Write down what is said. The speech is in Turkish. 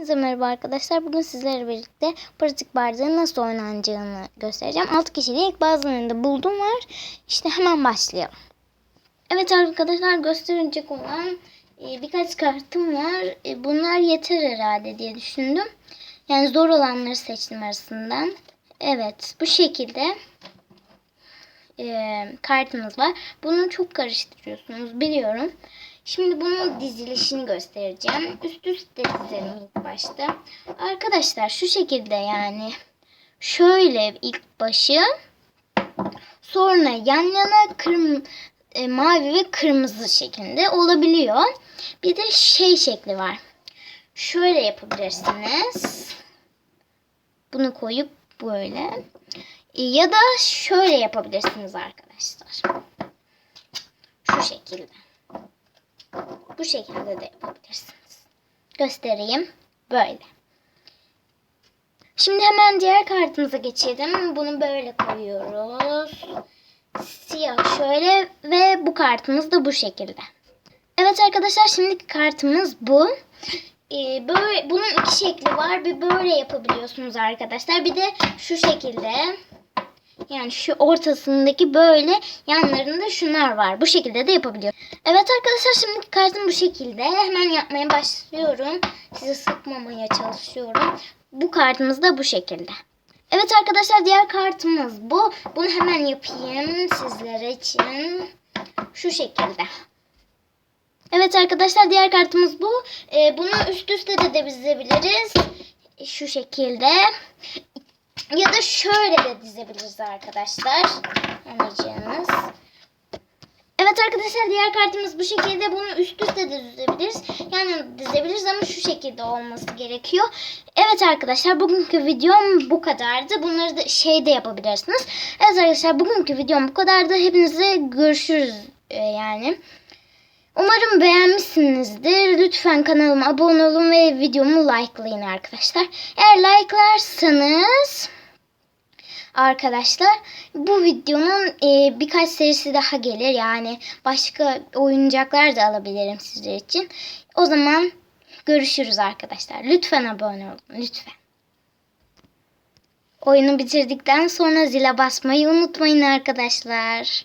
Herkese merhaba arkadaşlar. Bugün sizlerle birlikte pratik bardağın nasıl oynanacağını göstereceğim. 6 kişilik bazılarında buldum var. İşte hemen başlayalım. Evet arkadaşlar gösterecek olan e, birkaç kartım var. E, bunlar yeter herhalde diye düşündüm. Yani zor olanları seçtim arasından. Evet bu şekilde e, kartımız var. Bunu çok karıştırıyorsunuz biliyorum. Şimdi bunun dizilişini göstereceğim. Üst üste dizelim ilk başta. Arkadaşlar şu şekilde yani şöyle ilk başı sonra yan yana kırm e, mavi ve kırmızı şeklinde olabiliyor. Bir de şey şekli var. Şöyle yapabilirsiniz. Bunu koyup böyle. Ya da şöyle yapabilirsiniz arkadaşlar. Şu şekilde. Bu şekilde de yapabilirsiniz. Göstereyim. Böyle. Şimdi hemen diğer kartımıza geçelim. Bunu böyle koyuyoruz. Siyah şöyle ve bu kartımız da bu şekilde. Evet arkadaşlar şimdiki kartımız bu. Ee, böyle bunun iki şekli var. Bir böyle yapabiliyorsunuz arkadaşlar. Bir de şu şekilde. Yani şu ortasındaki böyle yanlarında şunlar var. Bu şekilde de yapabiliyor. Evet arkadaşlar şimdi kartım bu şekilde. Hemen yapmaya başlıyorum. Sizi sıkmamaya çalışıyorum. Bu kartımız da bu şekilde. Evet arkadaşlar diğer kartımız bu. Bunu hemen yapayım sizler için. Şu şekilde. Evet arkadaşlar diğer kartımız bu. Ee, bunu üst üste de dizebiliriz. Şu şekilde. Da şöyle de dizebiliriz arkadaşlar. Anlayacağınız. Evet arkadaşlar diğer kartımız bu şekilde. Bunu üst üste de dizebiliriz. Yani dizebiliriz ama şu şekilde olması gerekiyor. Evet arkadaşlar bugünkü videom bu kadardı. Bunları da şey de yapabilirsiniz. Evet arkadaşlar bugünkü videom bu kadardı. Hepinize görüşürüz e, yani. Umarım beğenmişsinizdir. Lütfen kanalıma abone olun ve videomu likelayın arkadaşlar. Eğer likelarsanız arkadaşlar bu videonun e, birkaç serisi daha gelir. Yani başka oyuncaklar da alabilirim sizler için. O zaman görüşürüz arkadaşlar. Lütfen abone olun. Lütfen. Oyunu bitirdikten sonra zile basmayı unutmayın arkadaşlar.